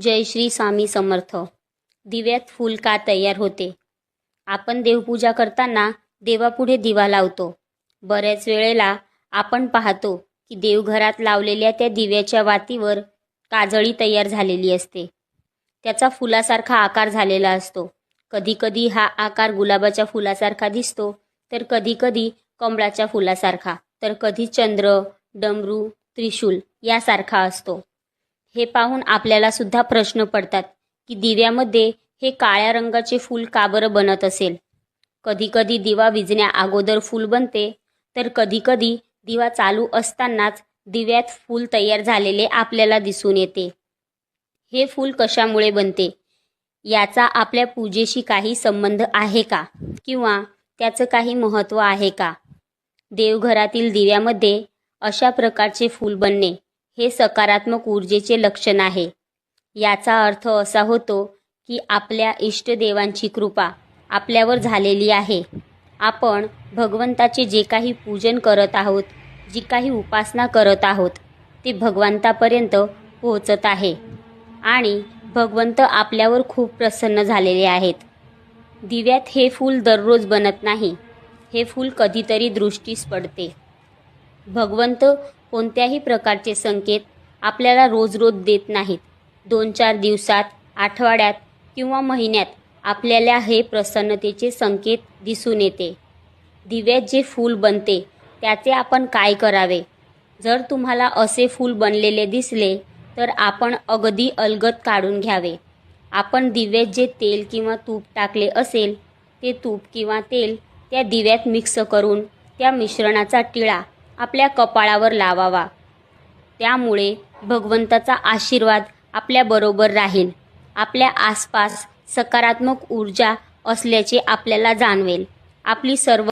जय श्री स्वामी समर्थ. दिव्यात फूल का तयार होते? आपण देवपूजा करताना देवापुढे दिवा लावतो. बऱ्याच वेळेला आपण पाहतो की देवघरात लावलेल्या त्या दिव्याच्या वातीवर काजळी तयार झालेली असते. त्याचा फुलासारखा आकार झालेला असतो. कधीकधी हा आकार गुलाबाच्या फुलासारखा दिसतो तर कधीकधी कमळाच्या फुलासारखा तर कधी चंद्र डमरू त्रिशूल यासारखा असतो. हे पाहून आपल्याला सुद्धा प्रश्न पडतात की दिव्यामध्ये हे काळ्या रंगाचे फूल का बरं बनत असेल? कधीकधी दिवा विजण्या अगोदर फूल बनते तर कधीकधी दिवा चालू असतानाच दिव्यात फूल तयार झालेले आपल्याला दिसून येते. हे फूल कशामुळे बनते? याचा आपल्या पूजेशी काही संबंध आहे का? किंवा त्याचं काही महत्त्व आहे का? देवघरातील दिव्यामध्ये अशा प्रकारचे फूल बनणे हे सकारात्मक ऊर्जेचे लक्षण आहे. याचा अर्थ असा होतो की आपल्या इष्टदेवांची कृपा आपल्यावर झालेली आहे. आपण भगवंताचे जे काही पूजन करत आहोत जी काही उपासना करत आहोत ते भगवंतापर्यंत पोहोचत आहे. आणि भगवंत आपल्यावर खूप प्रसन्न झालेले आहेत. दिव्यात हे फूल दररोज बनत नाही. हे फूल कधीतरी दृष्टीस पडते. भगवंत कोणत्याही प्रकारचे संकेत आपल्याला रोज रोज देत नाहीत. दोन चार दिवसात आठवड्यात किंवा महिन्यात आपल्याला हे प्रसन्नतेचे संकेत दिसून येते. दिव्यात जे फूल बनते त्याचे आपण काय करावे? जर तुम्हाला असे फूल बनलेले दिसले तर आपण अगदी अलगद काढून घ्यावे. आपण दिव्यात जे तेल किंवा तूप टाकले असेल ते तूप किंवा तेल त्या दिव्यात मिक्स करून त्या मिश्रणाचा टिळा आपल्या कपाळावर लावावा. त्यामुळे भगवंताचा आशीर्वाद आपल्याबरोबर राहील. आपल्या आसपास सकारात्मक ऊर्जा असल्याचे आपल्याला जाणवेल. आपली सर्व